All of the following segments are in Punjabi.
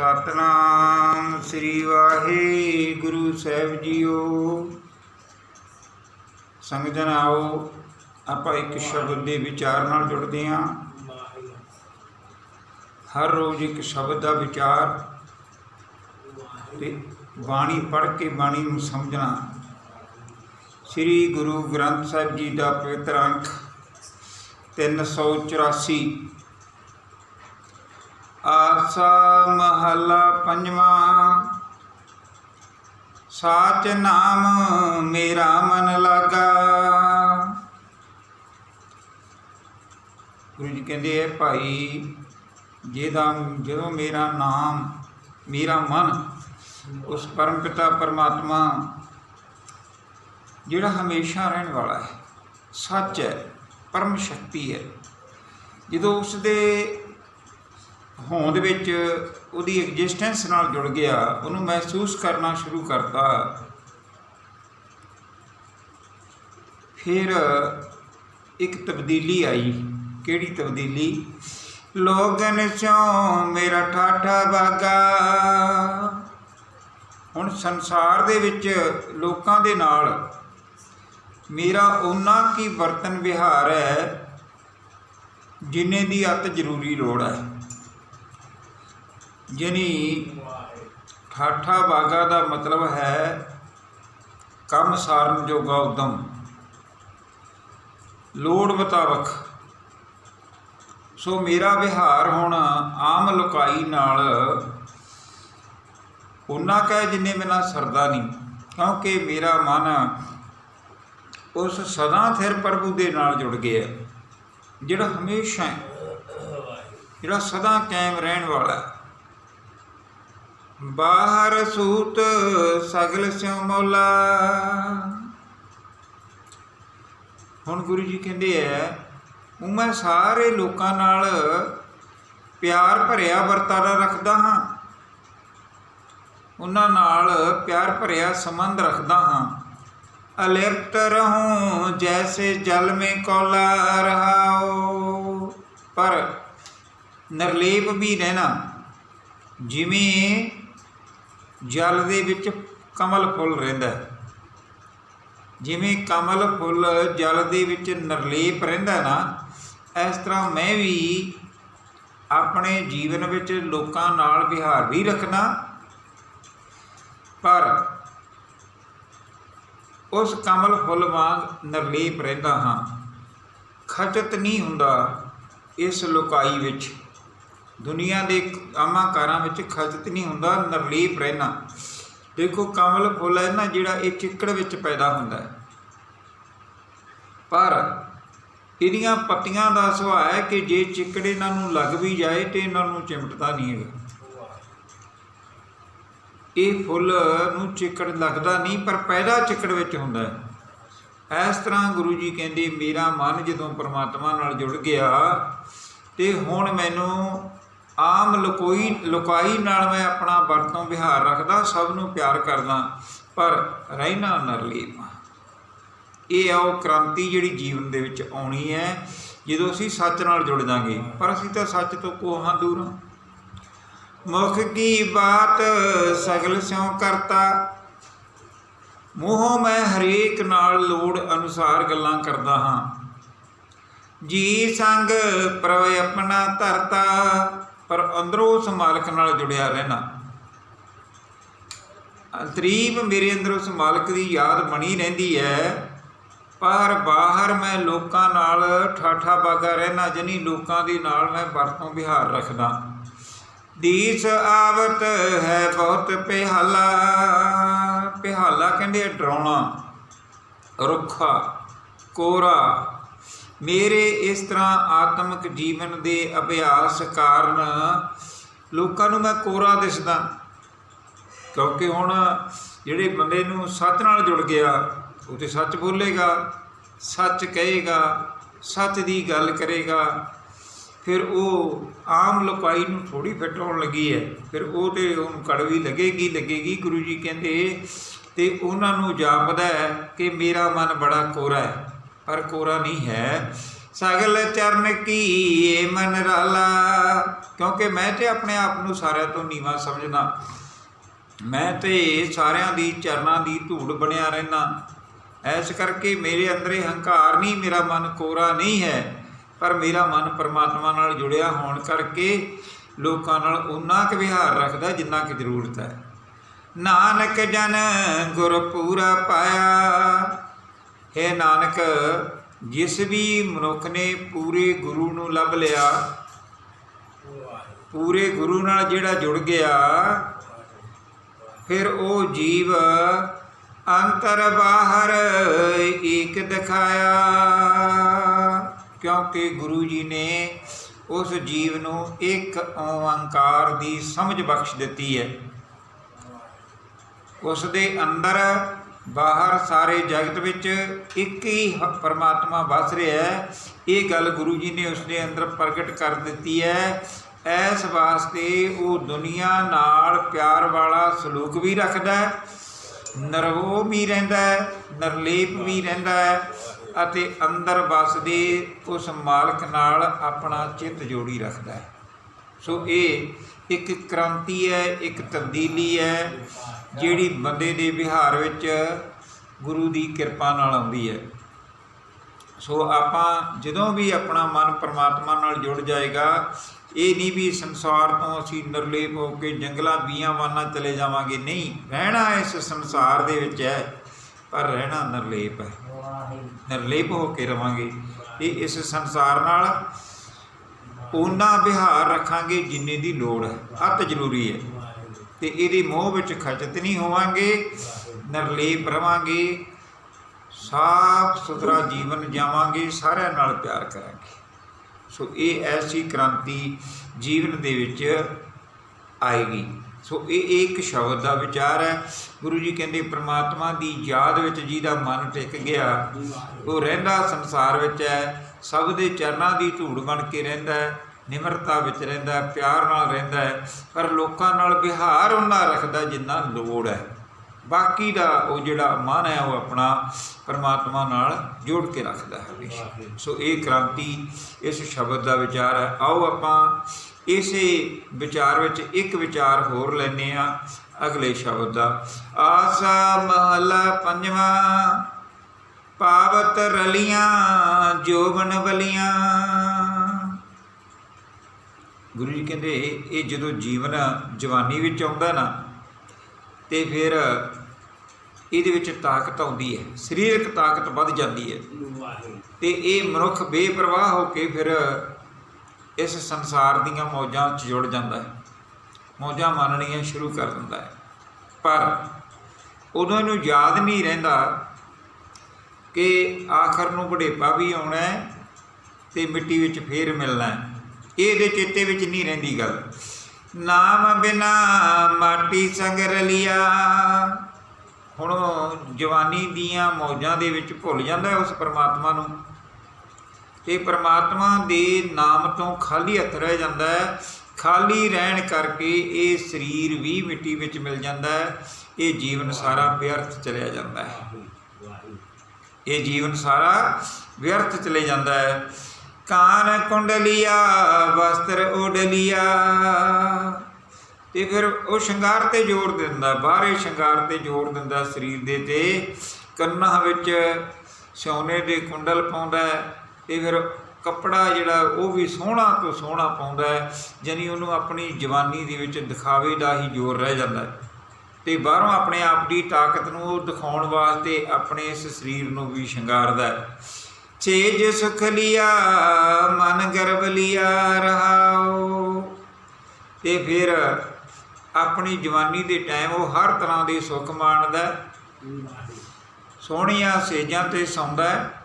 ਸਤਨਾਮ ਸ੍ਰੀ ਵਾਹਿਗੁਰੂ ਸਾਹਿਬ ਜੀਓ। ਸੰਗਤ ਜਨ ਆਓ, ਆਪਾਂ ਇੱਕ ਸ਼ਬਦ ਦੇ ਵਿਚਾਰ ਨਾਲ ਜੁੜਦੇ ਹਾਂ। ਹਰ ਰੋਜ਼ ਇੱਕ ਸ਼ਬਦ ਦਾ ਵਿਚਾਰ ਤੇ ਬਾਣੀ ਪੜ੍ਹ ਕੇ ਬਾਣੀ ਨੂੰ ਸਮਝਣਾ। ਸ੍ਰੀ ਗੁਰੂ ਗ੍ਰੰਥ ਸਾਹਿਬ ਜੀ ਦਾ ਪਵਿੱਤਰ ਅੰਕ 384 ਆਸਾ ਮਹੱਲਾ ਪੰਜਵਾਂ। ਸਾਚ ਨਾਮ ਮੇਰਾ ਮਨ ਲਾਗਾ। ਗੁਰੂ ਜੀ ਕਹਿੰਦੇ ਹੈ ਭਾਈ, ਜਿਹਦਾ, ਜਦੋਂ ਮੇਰਾ ਨਾਮ, ਮੇਰਾ ਮਨ, ਉਸ ਪਰਮ ਪਿਤਾ ਪਰਮਾਤਮਾ, ਜਿਹੜਾ ਹਮੇਸ਼ਾ ਰਹਿਣ ਵਾਲਾ ਹੈ, ਸੱਚ ਹੈ, ਪਰਮ ਸ਼ਕਤੀ ਹੈ, ਜਦੋਂ ਉਸ ਦੇ ਹੋਂਦ ਵਿੱਚ ਉਹਦੀ ਐਗਜ਼ਿਸਟੈਂਸ ਨਾਲ ਜੁੜ ਗਿਆ, ਉਹਨੂੰ ਮਹਿਸੂਸ ਕਰਨਾ ਸ਼ੁਰੂ ਕਰਤਾ। ਫਿਰ ਇੱਕ ਤਬਦੀਲੀ ਆਈ। ਕਿਹੜੀ ਤਬਦੀਲੀ? ਲੋਗਨ ਚੋਂ ਮੇਰਾ ਠਾਠਾ ਬਾਗਾ ਹੁਣ ਸੰਸਾਰ ਦੇ ਵਿੱਚ ਲੋਕਾਂ ਦੇ ਨਾਲ ਮੇਰਾ ਉਹਨਾਂ ਕੀ ਵਰਤਨ ਵਿਹਾਰ ਹੈ, ਜਿੰਨੇ ਦੀ ਅਤ ਜ਼ਰੂਰੀ ਲੋੜ ਹੈ। ਯਾਨੀ ਠਾਠਾ ਬਾਗਾ ਦਾ ਮਤਲਬ ਹੈ ਕੰਮ ਸਾਰਨ ਜੋਗਾ ਉਦਮ। ਲੋੜ ਮੁਤਾਬਕ ਸੋ ਮੇਰਾ ਵਿਹਾਰ ਹੁਣ ਆਮ ਲੁਕਾਈ ਨਾਲ ਉਹਨਾਂ ਕਹੇ ਜਿੰਨੇ ਮੇਰਾ ਸਰਦਾ ਨਹੀਂ, ਕਿਉਂਕਿ ਮੇਰਾ ਮਨ ਉਸ ਸਦਾ ਥਿਰ ਪ੍ਰਭੂ ਦੇ ਨਾਲ ਜੁੜ ਗਿਆ, ਜਿਹੜਾ ਹਮੇਸ਼ਾ ਜਿਹੜਾ ਸਦਾ ਕਾਇਮ ਰਹਿਣ ਵਾਲਾ ਹੈ। ਬਾਹਰ ਸੂਤ ਸਗਲ ਸਿਉ ਮੌਲਾ। ਹੁਣ ਗੁਰੂ ਜੀ ਕਹਿੰਦੇ ਐ, ਉਹ ਮੈਂ ਸਾਰੇ ਲੋਕਾਂ ਨਾਲ ਪਿਆਰ ਭਰਿਆ ਵਰਤਾਰਾ ਰੱਖਦਾ ਹਾਂ। ਉਹਨਾਂ ਨਾਲ ਪਿਆਰ ਭਰਿਆ ਸੰਬੰਧ ਰੱਖਦਾ ਹਾਂ। ਅਲਿਪਤ ਰਹੂੰ ਜੈਸੇ ਜਲ ਮੇ ਕੋਲਾ ਰਹਾਓ। ਪਰ ਨਿਰਲੇਪ ਵੀ ਰਹਿਣਾ, ਜਿਵੇਂ ਜਲ ਦੇ ਵਿੱਚ ਕਮਲ ਫੁੱਲ ਰਹਿੰਦਾ ਜਿਵੇਂ ਕਮਲ ਫੁੱਲ ਜਲ ਦੇ ਵਿੱਚ ਨਿਰਲੇਪ ਰਹਿੰਦਾ ਨਾ, ਇਸ ਤਰ੍ਹਾਂ ਮੈਂ ਵੀ ਆਪਣੇ ਜੀਵਨ ਵਿੱਚ ਲੋਕਾਂ ਨਾਲ ਵਿਹਾਰ ਵੀ ਰੱਖਣਾ ਪਰ ਉਸ ਕਮਲ ਫੁੱਲ ਵਾਂਗ ਨਿਰਲੇਪ ਰਹਿੰਦਾ ਹਾਂ। ਖਚਤ ਨਹੀਂ ਹੁੰਦਾ ਇਸ ਲੋਕਾਈ ਵਿੱਚ। ਦੁਨੀਆ ਦੇ ਆਮਾਂ ਕਾਰਾਂ ਵਿੱਚ ਖਚਤ ਨਹੀਂ ਹੁੰਦਾ, ਨਿਰਲੇਪ ਰਹਿਣਾ। ਦੇਖੋ, ਕਮਲ ਫੁੱਲ ਹੈ ਨਾ, ਜਿਹੜਾ ਇਹ ਚਿੱਕੜ ਵਿੱਚ ਪੈਦਾ ਹੁੰਦਾ ਹੈ। ਪਰ ਇਹਦੀਆਂ ਪੱਤੀਆਂ ਦਾ ਸੁਭਾਅ ਹੈ ਕਿ ਜੇ ਚਿੱਕੜ ਇਹਨਾਂ ਨੂੰ ਲੱਗ ਵੀ ਜਾਏ ਤੇ ਇਹਨਾਂ ਨੂੰ ਚਿਮਟਦਾ ਨਹੀਂ ਹੈਗਾ। ਇਹ ਫੁੱਲ ਨੂੰ ਚਿੱਕੜ ਲੱਗਦਾ ਨਹੀਂ, ਪਰ ਪੈਦਾ ਚਿੱਕੜ ਵਿੱਚ ਹੁੰਦਾ ਹੈ। ਇਸ ਤਰ੍ਹਾਂ ਗੁਰੂ ਜੀ ਕਹਿੰਦੇ, ਮੇਰਾ ਮਨ ਜਦੋਂ ਪਰਮਾਤਮਾ ਨਾਲ ਜੁੜ ਗਿਆ ਤੇ ਹੁਣ ਮੈਨੂੰ ਆਮ ਲਕੋਈ, ਲੁਕਾਈ ਨਾਲ ਮੈਂ ਆਪਣਾ ਵਰਤੋਂ ਵਿਹਾਰ ਰੱਖਦਾ, ਸਭ ਨੂੰ ਪਿਆਰ ਕਰਦਾ, ਪਰ ਰਹਿਣਾ ਨਰਲੀਪ ਇਹ ਆ ਉਹ ਕ੍ਰਾਂਤੀ ਜਿਹੜੀ ਜੀਵਨ ਦੇ ਵਿੱਚ ਆਉਣੀ ਹੈ, ਜਦੋਂ ਅਸੀਂ ਸੱਚ ਨਾਲ ਜੁੜ ਜਾਾਂਗੇ। ਪਰ ਅਸੀਂ ਤਾਂ ਸੱਚ ਤੋਂ ਕੋਹਾਂ ਦੂਰ ਹਾਂ ਮੁਖ ਕੀ ਬਾਤ ਸਗਲ ਸਿਉ ਕਰਤਾ? ਮੂੰਹੋਂ ਮੈਂ ਹਰੇਕ ਨਾਲ ਲੋੜ ਅਨੁਸਾਰ ਗੱਲਾਂ ਕਰਦਾ ਹਾਂ। ਜੀ ਸੰਗ ਪ੍ਰਵ ਆਪਣਾ ਧਰਤਾ। ਪਰ ਅੰਦਰੋਂ ਉਸ ਮਾਲਕ ਨਾਲ ਜੁੜਿਆ ਰਹਿਣਾ। ਅੰਤਰੀਬ ਮੇਰੇ ਅੰਦਰ ਉਸ ਮਾਲਕ ਦੀ ਯਾਦ ਬਣੀ ਰਹਿੰਦੀ ਹੈ। ਪਰ ਬਾਹਰ ਮੈਂ ਲੋਕਾਂ ਨਾਲ ਠਾਠਾ ਬਾਗਾ ਰਹਿਣਾ, ਜਨੀ ਲੋਕਾਂ ਦੇ ਨਾਲ ਮੈਂ ਵਰਤੋਂ ਵਿਹਾਰ ਰੱਖਦਾ। ਦੀਸ ਆਵਤ ਹੈ ਬਹੁਤ ਪਿਹਾਲਾ ਪਿਹਾਲਾ ਕਹਿੰਦੇ ਡਰਾਉਣਾ, ਰੁੱਖਾ, ਕੋਰਾ ਮੇਰੇ ਇਸ ਤਰ੍ਹਾਂ ਆਤਮਿਕ ਜੀਵਨ ਦੇ ਅਭਿਆਸ ਕਾਰਨ ਲੋਕਾਂ ਨੂੰ ਮੈਂ ਕੋਰਾ ਦਿਸਦਾ। ਕਿਉਂਕਿ ਹੁਣ ਜਿਹੜੇ ਬੰਦੇ ਨੂੰ ਸੱਚ ਨਾਲ ਜੁੜ ਗਿਆ, ਉਹ ਤੇ ਸੱਚ ਬੋਲੇਗਾ, ਸੱਚ ਕਹੇਗਾ, ਸੱਚ ਦੀ ਗੱਲ ਕਰੇਗਾ, ਫਿਰ ਉਹ ਆਮ ਲੋਕਾਈ ਨੂੰ ਥੋੜੀ ਫਿੱਟ ਹੋਣ ਲੱਗੀ ਹੈ। ਫਿਰ ਉਹ ਤੇ ਉਹਨੂੰ ਕੜਵੀ ਲੱਗੇਗੀ ਲੱਗੇਗੀ, ਗੁਰੂ ਜੀ ਕਹਿੰਦੇ, ਤੇ ਉਹਨਾਂ ਨੂੰ ਜਾਪਦਾ ਹੈ ਕਿ ਮੇਰਾ ਮਨ ਬੜਾ ਕੋਰਾ ਹੈ। ਪਰ ਕੋਰਾ ਨਹੀਂ ਹੈ। ਸਗਲ ਚਰਨ ਕੀ ਏ ਮਨ ਰਾਲਾ। ਕਿਉਂਕਿ ਮੈਂ ਤੇ ਆਪਣੇ ਆਪ ਨੂੰ ਸਾਰਿਆਂ ਤੋਂ ਨੀਵਾਂ ਸਮਝਦਾ। ਮੈਂ ਤੇ ਸਾਰਿਆਂ ਦੀ ਚਰਨਾਂ ਦੀ ਧੂੜ ਬਣਿਆ ਰਹਿਣਾ ਐਸ ਕਰਕੇ ਮੇਰੇ ਅੰਦਰ ਹੰਕਾਰ ਨਹੀਂ, ਮੇਰਾ ਮਨ ਕੋਰਾ ਨਹੀਂ ਹੈ। ਪਰ ਮੇਰਾ ਮਨ ਪਰਮਾਤਮਾ ਨਾਲ ਜੁੜਿਆ ਹੋਣ ਕਰਕੇ ਲੋਕਾਂ ਨਾਲ ਉਨਾ ਕੁ ਵਿਹਾਰ ਰੱਖਦਾ ਜਿੰਨਾ ਕਿ ਜ਼ਰੂਰਤ ਹੈ। ਨਾਨਕ ਜਨ ਗੁਰ ਪੂਰਾ ਪਾਇਆ। ਹੈ ਨਾਨਕ, ਜਿਸ ਵੀ ਮਨੁੱਖ ਨੇ ਪੂਰੇ ਗੁਰੂ ਨੂੰ ਲੱਭ ਲਿਆ, ਪੂਰੇ ਗੁਰੂ ਨਾਲ ਜਿਹੜਾ ਜੁੜ ਗਿਆ, ਫਿਰ ਉਹ ਜੀਵ ਅੰਤਰ ਬਾਹਰ ਏਕ ਦਿਖਾਇਆ। ਕਿਉਂਕਿ ਗੁਰੂ ਜੀ ਨੇ ਉਸ ਜੀਵ ਨੂੰ ਇੱਕ ਓੰਕਾਰ ਦੀ ਸਮਝ ਬਖਸ਼ ਦਿੱਤੀ ਹੈ। ਉਸ ਦੇ ਅੰਦਰ ਬਾਹਰ ਸਾਰੇ ਜਗਤ ਵਿੱਚ ਇੱਕ ਹੀ ਹ- ਪਰਮਾਤਮਾ ਵਸ ਰਿਹਾ ਹੈ। ਇਹ ਗੱਲ ਗੁਰੂ ਜੀ ਨੇ ਉਸ ਦੇ ਅੰਦਰ ਪ੍ਰਗਟ ਕਰ ਦਿੱਤੀ ਹੈ। ਇਸ ਵਾਸਤੇ ਉਹ ਦੁਨੀਆ ਨਾਲ ਪਿਆਰ ਵਾਲਾ ਸਲੂਕ ਵੀ ਰੱਖਦਾ ਹੈ, ਨਰਵੋ ਵੀ ਰਹਿੰਦਾ ਹੈ, ਨਰਲੇਪ ਵੀ ਰਹਿੰਦਾ ਹੈ ਅਤੇ ਅੰਦਰ ਵਸਦੇ ਉਸ ਮਾਲਕ ਨਾਲ ਆਪਣਾ ਚਿੱਤ ਜੋੜੀ ਰੱਖਦਾ ਹੈ। ਸੋ ਇਹ ਇੱਕ ਕ੍ਰਾਂਤੀ ਹੈ, ਇੱਕ ਤਬਦੀਲੀ ਹੈ, ਜਿਹੜੀ ਬੰਦੇ ਦੇ ਵਿਹਾਰ ਵਿੱਚ ਗੁਰੂ ਦੀ ਕਿਰਪਾ ਨਾਲ ਆਉਂਦੀ ਹੈ। ਸੋ ਆਪਾਂ ਜਦੋਂ ਵੀ ਆਪਣਾ ਮਨ ਪਰਮਾਤਮਾ ਨਾਲ ਜੁੜ ਜਾਏਗਾ, ਇਹ ਨਹੀਂ ਵੀ ਸੰਸਾਰ ਤੋਂ ਅਸੀਂ ਨਿਰਲੇਪ ਹੋ ਕੇ ਜੰਗਲਾਂ ਬੀਆਂ ਵਾਨਾਂ ਚਲੇ ਜਾਵਾਂਗੇ। ਨਹੀਂ, ਰਹਿਣਾ ਇਸ ਸੰਸਾਰ ਦੇ ਵਿੱਚ ਹੈ, ਪਰ ਰਹਿਣਾ ਨਿਰਲੇਪ ਹੈ। ਨਿਰਲੇਪ ਹੋ ਕੇ ਰਵਾਂਗੇ। ਇਹ ਇਸ ਸੰਸਾਰ ਨਾਲ ਉਹਨਾਂ ਵਿਹਾਰ ਰੱਖਾਂਗੇ ਜਿੰਨੇ ਦੀ ਲੋੜ ਹੈ। ਅਤ ਜ਼ਰੂਰੀ ਹੈ। ਤੇ ਇਹਦੇ ਮੋਹ ਵਿੱਚ ਖਚਤ ਨਹੀਂ ਹੋਵਾਂਗੇ, ਨਿਰਲੇਪ ਰਵਾਂਗੇ, ਸਾਫ਼ ਸੁਥਰਾ ਜੀਵਨ ਜਾਵਾਂਗੇ ਸਾਰਿਆਂ ਨਾਲ ਪਿਆਰ ਕਰਾਂਗੇ। ਸੋ ਇਹ ਐਸੀ ਕ੍ਰਾਂਤੀ ਜੀਵਨ ਦੇ ਵਿੱਚ ਆਏਗੀ। ਸੋ ਇਹ ਇੱਕ ਸ਼ਬਦ ਦਾ ਵਿਚਾਰ ਹੈ। ਗੁਰੂ ਜੀ ਕਹਿੰਦੇ, ਪ੍ਰਮਾਤਮਾ ਦੀ ਯਾਦ ਵਿੱਚ ਜਿਹਦਾ ਮਨ ਟਿਕ ਗਿਆ, ਉਹ ਰਹਿੰਦਾ ਸੰਸਾਰ ਵਿੱਚ ਹੈ। ਸਭ ਦੇ ਚਰਨਾਂ ਦੀ ਧੂੜ ਬਣ ਕੇ ਰਹਿੰਦਾ ਹੈ, ਨਿਮਰਤਾ ਵਿੱਚ ਰਹਿੰਦਾ ਹੈ, ਪਿਆਰ ਨਾਲ ਰਹਿੰਦਾ ਹੈ। ਪਰ ਲੋਕਾਂ ਨਾਲ ਵਿਹਾਰ ਉਹਨਾਂ ਰੱਖਦਾ ਜਿੰਨਾ ਲੋੜ ਹੈ। ਬਾਕੀ ਦਾ ਉਹ ਜਿਹੜਾ ਮਨ ਹੈ, ਉਹ ਆਪਣਾ ਪਰਮਾਤਮਾ ਨਾਲ ਜੋੜ ਕੇ ਰੱਖਦਾ ਹੈ ਹਮੇਸ਼ਾ। ਸੋ ਇਹ ਕ੍ਰਾਂਤੀ ਇਸ ਸ਼ਬਦ ਦਾ ਵਿਚਾਰ ਹੈ। ਆਓ ਆਪਾਂ ਇਸੇ ਵਿਚਾਰ ਵਿੱਚ ਇੱਕ ਵਿਚਾਰ ਹੋਰ ਲੈਨੇ ਆ ਅਗਲੇ ਸ਼ਬਦ ਦਾ। ਆਸਾ ਮਹਲਾ ਪੰਜਵਾਂ ਪਾਵਤ ਰਲੀਆਂ ਜੋਬਨ ਬਲੀਆਂ। ਗੁਰੂ ਜੀ ਕਹਿੰਦੇ ਇਹ ਜਦੋਂ ਜੀਵਨ ਜਵਾਨੀ ਵਿੱਚ ਆਉਂਦਾ ਨਾ ਤੇ ਫਿਰ ਇਹਦੇ ਵਿੱਚ ਤਾਕਤ ਆਉਂਦੀ ਹੈ ਸਰੀਰਕ ਤਾਕਤ ਵੱਧ ਜਾਂਦੀ ਹੈ। ਤੇ ਇਹ ਮਨੁੱਖ ਬੇਪਰਵਾਹ ਹੋ ਕੇ ਫਿਰ ਇਸ ਸੰਸਾਰ ਦੀਆਂ ਮੌਜਾਂ 'ਚ ਜੁੜ ਜਾਂਦਾ ਹੈ। ਮੌਜਾਂ ਮੰਨਣੀਆਂ ਸ਼ੁਰੂ ਕਰ ਦਿੰਦਾ ਹੈ। ਪਰ ਉਦੋਂ ਇਹਨੂੰ ਯਾਦ ਨਹੀਂ ਰਹਿੰਦਾ ਕਿ ਆਖਰ ਨੂੰ ਬੁਢੇਪਾ ਵੀ ਆਉਣਾ ਹੈ ਤੇ ਮਿੱਟੀ ਵਿੱਚ ਫੇਰ ਮਿਲਣਾ ਹੈ। ਇਹਦੇ ਚੇਤੇ ਵਿੱਚ ਨਹੀਂ ਰਹਿੰਦੀ ਗੱਲ। ਨਾਮ ਬਿਨਾ ਮਾਟੀ ਸੰਗ ਰਲਿਆ ਹੁਣ ਜਵਾਨੀ ਦੀਆਂ ਮੌਜਾਂ ਦੇ ਵਿੱਚ ਭੁੱਲ ਜਾਂਦਾ ਉਸ ਪਰਮਾਤਮਾ ਨੂੰ। ਇਹ ਪਰਮਾਤਮਾ ਦੇ ਨਾਮ ਤੋਂ ਖਾਲੀ ਹੱਥ ਰਹਿ ਜਾਂਦਾ ਹੈ। ਖਾਲੀ ਰਹਿਣ ਕਰਕੇ ਇਹ ਸਰੀਰ ਵੀ ਮਿੱਟੀ ਵਿੱਚ ਮਿਲ ਜਾਂਦਾ ਹੈ। ਇਹ ਜੀਵਨ ਸਾਰਾ ਵਿਅਰਥ ਚਲਿਆ ਜਾਂਦਾ ਹੈ। ਇਹ ਜੀਵਨ ਸਾਰਾ ਵਿਅਰਥ ਚਲੇ ਜਾਂਦਾ ਹੈ। ਕਾਨ ਕੁੰਡਲੀਆ, ਵਸਤਰ ਉਡਲੀਆ। ਤੇ ਫਿਰ ਉਹ ਸ਼ਿੰਗਾਰ ਤੇ ਜ਼ੋਰ ਦਿੰਦਾ ਬਾਹਰੇ ਸ਼ਿੰਗਾਰ ਤੇ ਜ਼ੋਰ ਦਿੰਦਾ ਸਰੀਰ ਦੇ ਤੇ। ਕੰਨਾਂ ਵਿੱਚ ਸੋਨੇ ਦੇ ਕੁੰਡਲ ਪਾਉਂਦਾ ਤੇ ਫਿਰ ਕੱਪੜਾ ਜਿਹੜਾ ਉਹ ਵੀ ਸੋਹਣਾ ਤੋਂ ਸੋਹਣਾ ਪਾਉਂਦਾ ਹੈ ਜਾਨੀ ਉਹਨੂੰ ਆਪਣੀ ਜਵਾਨੀ ਦੇ ਵਿੱਚ ਦਿਖਾਵੇ ਦਾ ਹੀ ਜ਼ੋਰ ਰਹਿ ਜਾਂਦਾ ਹੈ। ਤੇ ਬਾਹਰੋਂ ਆਪਣੇ ਆਪ ਦੀ ਤਾਕਤ ਨੂੰ ਉਹ ਦਿਖਾਉਣ ਵਾਸਤੇ ਆਪਣੇ ਇਸ ਸਰੀਰ ਨੂੰ ਵੀ ਸ਼ਿੰਗਾਰਦਾ ਹੈ। ਛੇਜ ਸੁਖ ਲਿਆ ਮਨ ਗਰਬ ਲਿਆ ਰਹਾਓ। ਤੇ ਫਿਰ ਆਪਣੀ ਜਵਾਨੀ ਦੇ ਟਾਈਮ ਉਹ ਹਰ ਤਰ੍ਹਾਂ ਦੇ ਸੁੱਖ ਮਾਣਦਾ। ਸੋਹਣੀਆਂ ਸੇਜਾਂ ਤੇ ਸੌਂਦਾ ਹੈ।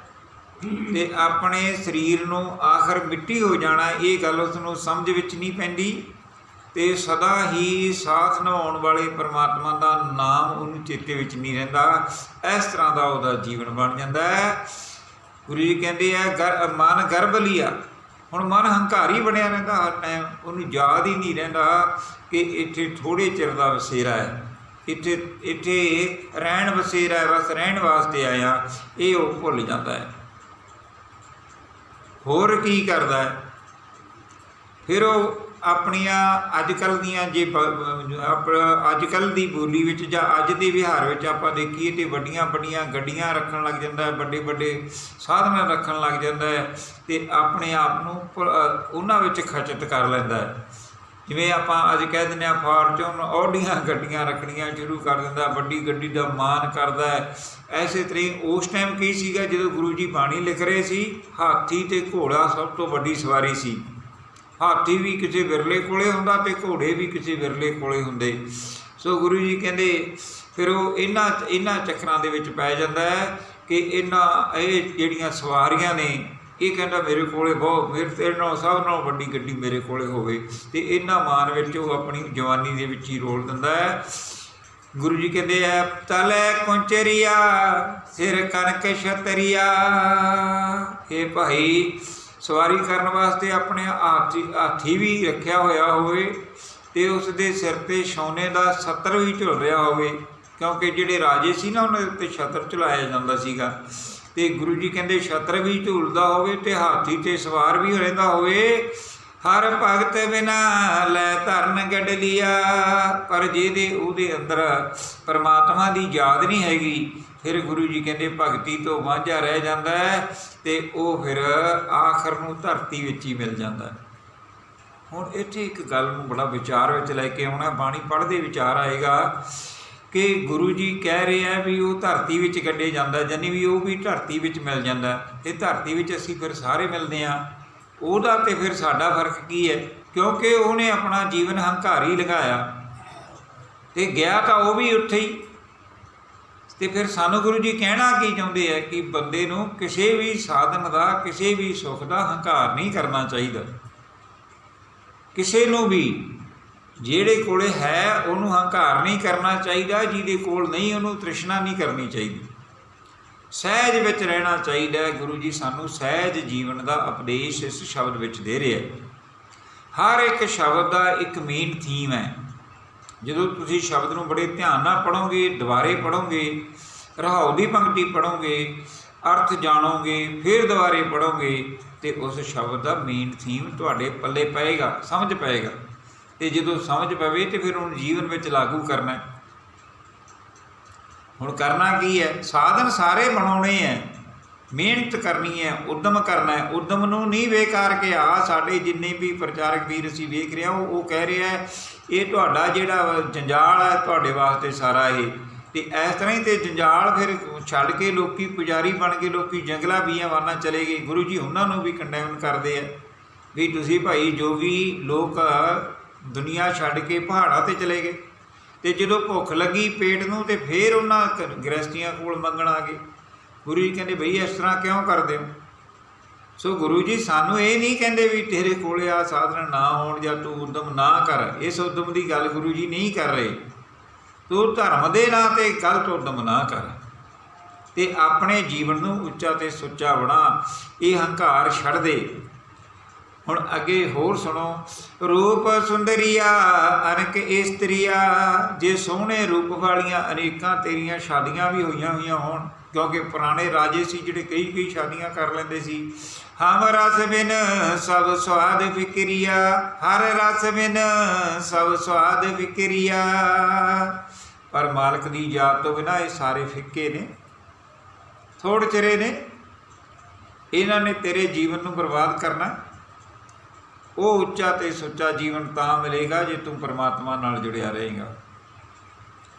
ਤੇ ਆਪਣੇ ਸਰੀਰ ਨੂੰ ਆਖਰ ਮਿੱਟੀ ਹੋ ਜਾਣਾ, ਇਹ ਗੱਲ ਉਸ ਨੂੰ ਸਮਝ ਵਿੱਚ ਨਹੀਂ ਪੈਂਦੀ ਤੇ ਸਦਾ ਹੀ ਸਾਥ ਨਿਭਾਉਣ ਵਾਲੇ ਪਰਮਾਤਮਾ ਦਾ ਨਾਮ ਉਹਨੂੰ ਚੇਤੇ ਵਿੱਚ ਨਹੀਂ ਰਹਿੰਦਾ। ਇਸ ਤਰ੍ਹਾਂ ਦਾ ਉਹਦਾ ਜੀਵਨ ਬਣ ਜਾਂਦਾ ਹੈ। ਗੁਰੂ ਜੀ ਕਹਿੰਦੇ ਆ ਗਰ ਮਨ ਗਰਭ ਲਿਆ। ਹੁਣ ਮਨ ਹੰਕਾਰੀ ਬਣਿਆ ਰਹਿੰਦਾ, ਹਰ ਟਾਈਮ ਉਹਨੂੰ ਯਾਦ ਹੀ ਨਹੀਂ ਰਹਿੰਦਾ ਕਿ ਇੱਥੇ ਥੋੜੇ ਚਿਰ ਦਾ ਵਸੇਰਾ ਹੈ। ਇੱਥੇ ਇੱਥੇ ਰਹਿਣ ਵਸੇਰਾ ਹੈ, ਬਸ ਰਹਿਣ ਵਾਸਤੇ ਆਇਆ। ਇਹ ਉਹ ਭੁੱਲ ਜਾਂਦਾ ਹੈ। ਹੋਰ ਕੀ ਕਰਦਾ ਹੈ? ਫਿਰ ਉਹ ਆਪਣੀਆਂ ਅੱਜ ਕੱਲ ਦੀਆਂ ਜੇ ਅੱਜ ਕੱਲ ਦੀ ਬੋਲੀ ਵਿੱਚ ਜਾਂ ਅੱਜ ਦੇ ਵਿਹਾਰ ਵਿੱਚ ਆਪਾਂ ਦੇਖੀਏ ਤੇ ਵੱਡੀਆਂ ਵੱਡੀਆਂ ਗੱਡੀਆਂ ਰੱਖਣ ਲੱਗ ਜਾਂਦਾ ਹੈ ਵੱਡੇ ਵੱਡੇ ਸਾਧਨ ਰੱਖਣ ਲੱਗ ਜਾਂਦਾ ਹੈ ਤੇ ਆਪਣੇ ਆਪ ਨੂੰ ਉਹਨਾਂ ਵਿੱਚ ਖਚਿਤ ਕਰ ਲੈਂਦਾ ਹੈ। ਜਿਵੇਂ ਆਪਾਂ ਅੱਜ ਕਹਿ ਦਿੰਦੇ ਆ ਫਾਰਚੂਨ ਆਡੀਆਂ ਗੱਡੀਆਂ ਰੱਖਣੀਆਂ ਸ਼ੁਰੂ ਕਰ ਦਿੰਦਾ, ਵੱਡੀ ਗੱਡੀ ਦਾ ਮਾਣ ਕਰਦਾ ਹੈ। ਐਸੇ ਤਰ੍ਹਾਂ ਉਸ ਟਾਈਮ ਕੀ ਸੀਗਾ, ਜਦੋਂ ਗੁਰੂ ਜੀ ਬਾਣੀ ਲਿਖ ਰਹੇ ਸੀ, ਹਾਥੀ ਤੇ ਘੋੜਾ ਸਭ ਤੋਂ ਵੱਡੀ ਸਵਾਰੀ ਸੀ। ਹਾਥੀ ਵੀ ਕਿਸੇ ਵਿਰਲੇ ਕੋਲੇ ਹੁੰਦਾ ਤੇ ਘੋੜੇ ਵੀ ਕਿਸੇ ਵਿਰਲੇ ਕੋਲੇ ਹੁੰਦੇ। ਸੋ ਗੁਰੂ ਜੀ ਕਹਿੰਦੇ, ਫਿਰ ਉਹ ਇਹਨਾਂ ਇਹਨਾਂ ਚੱਕਰਾਂ ਦੇ ਵਿੱਚ ਪੈ ਜਾਂਦਾ ਹੈ ਕਿ ਇਹਨਾਂ, ਇਹ ਜਿਹੜੀਆਂ ਸਵਾਰੀਆਂ ਨੇ ਇਹ ਕਹਿੰਦਾ ਮੇਰੇ ਕੋਲੇ ਬਹੁਤ ਮੇਰੇ ਤੇਰੇ ਨਾਲੋਂ ਸਭ ਨਾਲੋਂ ਵੱਡੀ ਗੱਡੀ ਮੇਰੇ ਕੋਲੇ ਹੋਵੇ। ਤੇ ਇਹਨਾਂ ਮਾਨ ਵਿੱਚ ਉਹ ਆਪਣੀ ਜਵਾਨੀ ਦੇ ਵਿੱਚ ਹੀ ਰੋਲ ਦਿੰਦਾ ਹੈ। ਗੁਰੂ ਜੀ ਕਹਿੰਦੇ ਆ, ਤਲੇ ਕੁੰਚਰੀਆ, ਸਿਰ ਕਨਕ ਛਤਰੀਆ। ਇਹ ਭਾਈ, ਸਵਾਰੀ ਕਰਨ ਵਾਸਤੇ ਆਪਣੇ ਹਾਥੀ ਹਾਥੀ ਵੀ ਰੱਖਿਆ ਹੋਇਆ ਹੋਵੇ ਤੇ ਉਸ ਦੇ ਸਿਰ ਤੇ ਸੋਨੇ ਦਾ ਛਤਰ ਵੀ ਝੁਲ ਰਿਹਾ ਹੋਵੇ, ਕਿਉਂਕਿ ਜਿਹੜੇ ਰਾਜੇ ਸੀ ਨਾ, ਉਹਨਾਂ ਦੇ ਉੱਤੇ ਛਤਰ ਝੁਲਾਇਆ ਜਾਂਦਾ ਸੀਗਾ। ਤੇ ਗੁਰੂ ਜੀ ਕਹਿੰਦੇ, ਛਤਰ ਵੀ ਝੂਲਦਾ ਹੋਵੇ ਤੇ ਹਾਥੀ ਤੇ ਸਵਾਰ ਵੀ ਰਹਿੰਦਾ ਹੋਵੇ। ਹਰ ਭਗਤ ਬਿਨਾ ਲੈ ਧਰਨ ਗੱਡ ਲਿਆ। ਪਰ ਜਿਹਦੇ ਉਹਦੇ ਅੰਦਰ ਪਰਮਾਤਮਾ ਦੀ ਯਾਦ ਨਹੀਂ ਹੈਗੀ, ਫਿਰ ਗੁਰੂ ਜੀ ਕਹਿੰਦੇ, ਭਗਤੀ ਤੋਂ ਵਾਂਝਾ ਰਹਿ ਜਾਂਦਾ ਹੈ ਤੇ ਉਹ ਫਿਰ ਆਖਰ ਨੂੰ ਧਰਤੀ ਵਿੱਚ ਹੀ ਮਿਲ ਜਾਂਦਾ ਹੁਣ ਇੱਥੇ ਇੱਕ ਗੱਲ ਨੂੰ ਬੜਾ ਵਿਚਾਰ ਵਿੱਚ ਲੈ ਕੇ ਆਉਣਾ। ਬਾਣੀ ਪੜ੍ਹਦੇ ਵਿਚਾਰ ਆਏਗਾ ਕਿ ਗੁਰੂ ਜੀ ਕਹਿ ਰਹੇ ਆ ਵੀ ਉਹ ਧਰਤੀ ਵਿੱਚ ਕੱਢੇ ਜਾਂਦਾ ਜਾਨੀ ਵੀ ਉਹ ਵੀ ਧਰਤੀ ਵਿੱਚ ਮਿਲ ਜਾਂਦਾ। ਤੇ ਧਰਤੀ ਵਿੱਚ ਅਸੀਂ ਫਿਰ ਸਾਰੇ ਮਿਲਦੇ ਆ ਉਹਦਾ ਤੇ ਫਿਰ ਸਾਡਾ ਫ਼ਰਕ ਕੀ ਹੈ? ਕਿਉਂਕਿ ਉਹਨੇ ਆਪਣਾ ਜੀਵਨ ਹੰਕਾਰੀ ਲਗਾਇਆ। ਤੇ ਗਿਆ ਤਾਂ ਉਹ ਵੀ ਉੱਥੇ ਹੀ। ਤੇ ਫਿਰ ਸਾਨੂੰ ਗੁਰੂ ਜੀ ਕਹਿਣਾ ਕੀ ਚਾਹੁੰਦੇ ਆ ਕਿ ਬੰਦੇ ਨੂੰ ਕਿਸੇ ਵੀ ਸਾਧਨ ਦਾ, ਕਿਸੇ ਵੀ ਸੁੱਖ ਦਾ ਹੰਕਾਰ ਨਹੀਂ ਕਰਨਾ ਚਾਹੀਦਾ। ਕਿਸੇ ਨੂੰ ਵੀ ਜਿਹੜੇ ਕੋਲੇ ਹੈ, ਉਹਨੂੰ ਹੰਕਾਰ ਨਹੀਂ ਕਰਨਾ ਚਾਹੀਦਾ, ਜਿਹਦੇ ਕੋਲ ਨਹੀਂ, ਉਹਨੂੰ ਤ੍ਰਿਸ਼ਨਾ ਨਹੀਂ ਕਰਨੀ ਚਾਹੀਦੀ। ਸਹਿਜ ਵਿੱਚ ਰਹਿਣਾ ਚਾਹੀਦਾ ਗੁਰੂ ਜੀ ਸਾਨੂੰ ਸਹਿਜ ਜੀਵਨ ਦਾ ਉਪਦੇਸ਼ ਇਸ ਸ਼ਬਦ ਵਿੱਚ ਦੇ ਰਿਹਾ ਹਰ ਇੱਕ ਸ਼ਬਦ ਦਾ ਇੱਕ ਮੇਨ ਥੀਮ ਹੈ। ਜਦੋਂ ਤੁਸੀਂ ਸ਼ਬਦ ਨੂੰ ਬੜੇ ਧਿਆਨ ਨਾਲ ਪੜੋਗੇ ਦੁਬਾਰੇ ਪੜੋਗੇ ਰਹਾਉ ਦੀ ਪੰਕਤੀ ਪੜੋਗੇ ਅਰਥ ਜਾਣੋਗੇ, ਫਿਰ ਦੁਬਾਰੇ ਪੜੋਗੇ ਤੇ ਉਸ ਸ਼ਬਦ ਦਾ ਮੇਨ ਥੀਮ ਤੁਹਾਡੇ ਪੱਲੇ ਪਏਗਾ, ਸਮਝ ਪਏਗਾ। ਤੇ ਜਦੋਂ ਸਮਝ ਪਵੇ ਤੇ ਫਿਰ ਉਹਨੂੰ ਜੀਵਨ ਵਿੱਚ ਲਾਗੂ ਕਰਨਾ ਹੁਣ ਕਰਨਾ ਕੀ ਹੈ? ਸਾਧਨ ਸਾਰੇ ਬਣਾਉਣੇ ਹੈ। ਮਿਹਨਤ ਕਰਨੀ ਹੈ, ਉਦਮ ਕਰਨਾ ਹੈ। ਉਦਮ ਨੂੰ ਨਹੀਂ ਬੇਕਾਰ ਕੇ, ਆ ਸਾਡੇ ਜਿੰਨੇ ਵੀ ਪ੍ਰਚਾਰਕ ਵੀਰ ਅਸੀਂ ਵੇਖ ਰਹੇ ਹਾਂ, ਉਹ ਉਹ ਕਹਿ ਰਿਹਾ ਹੈ, ਇਹ ਤੁਹਾਡਾ ਜਿਹੜਾ ਜੰਜਾਲ ਹੈ, ਤੁਹਾਡੇ ਵਾਸਤੇ ਸਾਰਾ ਇਹ। ਤੇ ਇਸ ਤਰ੍ਹਾਂ ਹੀ ਤੇ ਜੰਜਾਲ ਫਿਰ ਛੱਡ ਕੇ ਲੋਕੀ ਪੁਜਾਰੀ ਬਣ ਕੇ, ਲੋਕੀ ਜੰਗਲਾ ਬੀਆਂ ਵਾਨਾ ਚਲੇ ਗਏ। ਗੁਰੂ ਜੀ ਉਹਨਾਂ ਨੂੰ ਵੀ ਕੰਡੈਮ ਕਰਦੇ ਆ ਵੀ ਤੁਸੀਂ ਭਾਈ ਜੋਗੀ ਲੋਕ ਦੁਨੀਆ ਛੱਡ ਕੇ ਪਹਾੜਾਂ ਤੇ ਚਲੇ ਗਏ। ਤੇ ਜਦੋਂ ਭੁੱਖ ਲੱਗੀ ਪੇਟ ਨੂੰ ਤੇ ਫੇਰ ਉਹਨਾਂ ਕ- ਗ੍ਰਸਤੀਆਂ ਕੋਲ ਮੰਗਣ ਆ ਗਏ। ਗੁਰੂ ਜੀ ਕਹਿੰਦੇ ਬਈ ਇਸ ਤਰ੍ਹਾਂ ਕਿਉਂ ਕਰਦੇ ਹੋ? ਸੋ ਗੁਰੂ ਜੀ ਸਾਨੂੰ ਇਹ ਨਹੀਂ ਕਹਿੰਦੇ ਵੀ ਤੇਰੇ ਕੋਲੇ ਆ ਸਾਧਨ ਨਾ ਹੋਣ ਜਾਂ ਤੂੰ ਉਦਮ ਨਾ ਕਰ। ਇਸ ਉਦਮ ਦੀ ਗੱਲ ਗੁਰੂ ਜੀ ਨਹੀਂ ਕਰ ਰਹੇ। ਤੂੰ ਧਰਮ ਦੇ ਨਾਂ ਤੇ ਗਲਤ ਉਦਮ ਨਾ ਕਰ। ਤੇ ਆਪਣੇ ਜੀਵਨ ਨੂੰ ਉੱਚਾ ਤੇ ਸੁੱਚਾ ਬਣਾ। ਇਹ ਹੰਕਾਰ ਛੱਡ ਦੇ। ਹੁਣ ਅੱਗੇ ਹੋਰ ਸੁਣੋ। ਰੂਪ ਸੁੰਦਰੀਆ, ਅਨਕ ਇਸਤਰੀਆ, ਜੇ ਸੋਹਣੇ ਰੂਪ ਵਾਲੀਆਂ ਅਨੇਕਾਂ ਤੇਰੀਆਂ ਸ਼ਾਦੀਆਂ ਵੀ ਹੋਈਆਂ ਹੋਈਆਂ ਹੋਣ, ਕਿਉਂਕਿ ਪੁਰਾਣੇ ਰਾਜੇ ਸੀ ਜਿਹੜੇ ਕਈ ਕਈ ਸ਼ਾਦੀਆਂ ਕਰ ਲੈਂਦੇ ਸੀ। ਹਮ ਰਸ ਬਿਨ ਸਭ ਸਵਾਦ ਫਿਕਰੀਆ, ਹਰ ਰਸ ਬਿਨ ਸਭ ਸਵਾਦ ਫਿਕਰੀਆ। ਪਰ ਮਾਲਕ ਦੀ ਯਾਦ ਤੋਂ ਬਿਨਾ ਇਹ ਸਾਰੇ ਫਿੱਕੇ ਨੇ ਥੋੜ ਚਿਰੇ ਨੇ। ਇਹਨਾਂ ਨੇ ਤੇਰੇ ਜੀਵਨ ਨੂੰ ਬਰਬਾਦ ਕਰਨਾ। ਉਹ ਉੱਚਾ ਤੇ ਸੁੱਚਾ ਜੀਵਨ ਤਾਂ ਮਿਲੇਗਾ ਜੇ ਤੂੰ ਪਰਮਾਤਮਾ ਨਾਲ ਜੁੜਿਆ ਰਹੇਗਾ।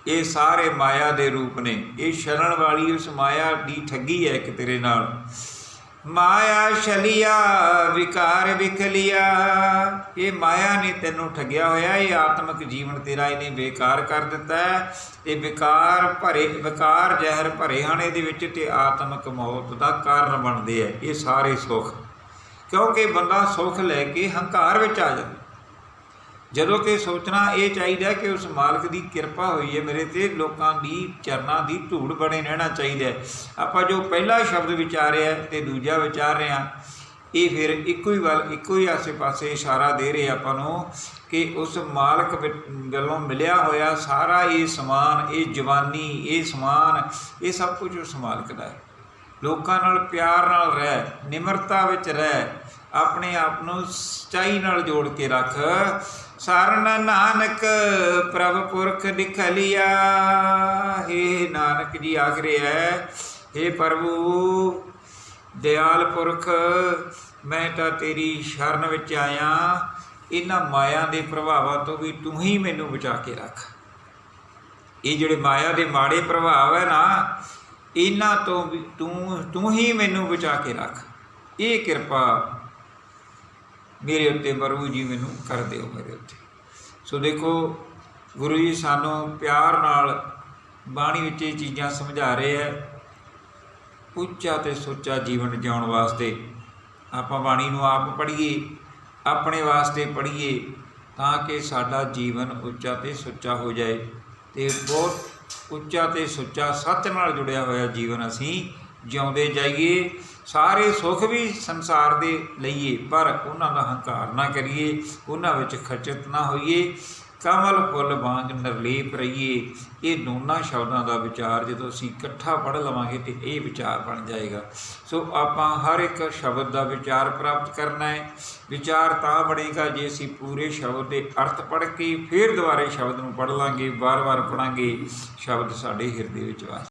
ਇਹ ਸਾਰੇ ਮਾਇਆ ਦੇ ਰੂਪ ਨੇ। ਇਹ ਸ਼ਰਨ ਵਾਲੀ ਉਸ ਮਾਇਆ ਦੀ ਠੱਗੀ ਹੈ ਇੱਕ ਤੇਰੇ ਨਾਲ। ਮਾਇਆ ਛਲਿਆ, ਵਿਕਾਰ ਵਿਖਲਿਆ। ਇਹ ਮਾਇਆ ਨੇ ਤੈਨੂੰ ਠੱਗਿਆ ਹੋਇਆ। ਇਹ ਆਤਮਿਕ ਜੀਵਨ ਤੇਰਾ ਇਹਨੇ ਬੇਕਾਰ ਕਰ ਦਿੱਤਾ ਹੈ। ਇਹ ਵਿਕਾਰ ਭਰੇ, ਵਿਕਾਰ ਜ਼ਹਿਰ ਭਰੇ ਹਨ ਇਹਦੇ ਵਿੱਚ ਤੇ ਆਤਮਿਕ ਮੌਤ ਦਾ ਕਾਰਨ ਬਣਦੇ ਆ ਇਹ ਸਾਰੇ ਸੁੱਖ। ਕਿਉਂਕਿ ਬੰਦਾ ਸੁੱਖ ਲੈ ਕੇ ਹੰਕਾਰ ਵਿੱਚ ਆ ਜਾਂਦਾ ਜਦੋਂ ਕਿ ਸੋਚਣਾ ਇਹ ਚਾਹੀਦਾ ਕਿ ਉਸ ਮਾਲਕ ਦੀ ਕਿਰਪਾ ਹੋਈ ਹੈ, ਮੇਰੇ ਤੇ ਲੋਕਾਂ ਦੀ ਚਰਨਾਂ ਦੀ ਧੂੜ ਬਣੇ ਰਹਿਣਾ ਚਾਹੀਦਾ ਆਪਾਂ ਜੋ ਪਹਿਲਾ ਸ਼ਬਦ ਵਿਚਾਰਿਆ ਤੇ ਦੂਜਾ ਵਿਚਾਰ ਰਿਹਾ ਇਹ ਫਿਰ ਇੱਕੋ ਹੀ ਵੱਲ, ਇੱਕੋ ਹੀ ਆਸੇ-ਪਾਸੇ ਇਸ਼ਾਰਾ ਦੇ ਰਹੇ ਆਪਾਂ ਨੂੰ ਕਿ ਉਸ ਮਾਲਕ ਵੱਲੋਂ ਮਿਲਿਆ ਹੋਇਆ ਸਾਰਾ ਇਹ ਸਮਾਨ, ਇਹ ਜਵਾਨੀ, ਇਹ ਸਮਾਨ, ਇਹ ਸਭ ਕੁਝ ਉਸ ਮਾਲਕ ਦਾ ਹੈ। ਲੋਕਾਂ ਨਾਲ ਪਿਆਰ ਨਾਲ ਰਹਿ, ਨਿਮਰਤਾ ਵਿੱਚ ਰਹਿ, ਆਪਣੇ ਆਪ ਨੂੰ ਸਚਾਈ ਨਾਲ ਜੋੜ ਕੇ ਰੱਖ। ਸਾਰਨ ਨਾਨਕ ਪ੍ਰਭ ਪੁਰਖ ਦਿਖਲਿਆ ਹੇ ਨਾਨਕ ਜੀ ਆਖ ਰਿਹਾ ਹੈ ਏ ਪ੍ਰਭੂ, ਦਿਆਲ ਪੁਰਖ, ਮੈਂ ਤਾਂ ਤੇਰੀ ਸ਼ਰਨ ਵਿੱਚ ਆਇਆ, ਇਹਨਾਂ ਮਾਇਆ ਦੇ ਪ੍ਰਭਾਵਾਂ ਤੋਂ ਵੀ ਤੂੰ ਹੀ ਮੈਨੂੰ ਬਚਾ ਕੇ ਰੱਖ। ਇਹ ਜਿਹੜੇ ਮਾਇਆ ਦੇ ਮਾੜੇ ਪ੍ਰਭਾਵ ਹੈ ਨਾ ਇਹਨਾਂ ਤੋਂ ਵੀ ਤੂੰ ਤੂੰ ਹੀ ਮੈਨੂੰ ਬਚਾ ਕੇ ਰੱਖ। ਇਹ ਕਿਰਪਾ ਮੇਰੇ ਉੱਤੇ ਪ੍ਰਭੂ ਜੀ ਮੈਨੂੰ ਕਰ ਦਿਓ ਮੇਰੇ ਉੱਤੇ। ਸੋ ਦੇਖੋ, ਗੁਰੂ ਜੀ ਸਾਨੂੰ ਪਿਆਰ ਨਾਲ ਬਾਣੀ ਵਿੱਚ ਇਹ ਚੀਜ਼ਾਂ ਸਮਝਾ ਰਹੇ ਹੈ। ਉੱਚਾ ਤੇ ਸੁੱਚਾ ਜੀਵਨ ਜਿਉਣ ਵਾਸਤੇ ਆਪਾਂ ਬਾਣੀ ਨੂੰ ਆਪ ਪੜ੍ਹੀਏ, ਆਪਣੇ ਵਾਸਤੇ ਪੜ੍ਹੀਏ ਤਾਂ ਕਿ ਸਾਡਾ ਜੀਵਨ ਉੱਚਾ ਤੇ ਸੁੱਚਾ ਹੋ ਜਾਏ ਤੇ ਬਹੁਤ ਉੱਚਾ ਤੇ ਸੁੱਚਾ ਸੱਚ ਨਾਲ ਜੁੜਿਆ ਹੋਇਆ ਜੀਵਨ ਅਸੀਂ ਜਿਉਂਦੇ ਜਾਈਏ, ਸਾਰੇ ਸੁੱਖ ਵੀ ਸੰਸਾਰ ਦੇ ਲਈਏ, ਪਰ ਉਹਨਾਂ ਦਾ ਹੰਕਾਰ ਨਾ ਕਰੀਏ, ਉਹਨਾਂ ਵਿੱਚ ਖਚਤ ਨਾ ਹੋਈਏ। ਕਮਲ ਫੁੱਲ ਵਾਂਗ ਨਿਰਲੇਪ ਰਹੀਏ। ਇਹ ਦੋਨਾਂ ਸ਼ਬਦਾਂ ਦਾ ਵਿਚਾਰ ਜਦੋਂ ਅਸੀਂ ਇਕੱਠਾ ਪੜ੍ਹ ਲਵਾਂਗੇ ਤੇ ਇਹ ਵਿਚਾਰ ਬਣ ਜਾਏਗਾ। ਸੋ ਆਪਾਂ ਹਰ ਇੱਕ ਸ਼ਬਦ ਦਾ ਵਿਚਾਰ ਪ੍ਰਾਪਤ ਕਰਨਾ ਹੈ। ਵਿਚਾਰ ਤਾਂ ਬਣੇਗਾ ਜੇ ਅਸੀਂ ਪੂਰੇ ਸ਼ਬਦ ਦੇ ਅਰਥ ਪੜ੍ਹ ਕੇ ਫਿਰ ਦੁਬਾਰੇ ਸ਼ਬਦ ਨੂੰ ਪੜ੍ਹ ਲਾਂਗੇ, ਵਾਰ-ਵਾਰ ਪੜਾਂਗੇ ਸ਼ਬਦ ਸਾਡੇ ਹਿਰਦੇ ਵਿੱਚ ਵਸ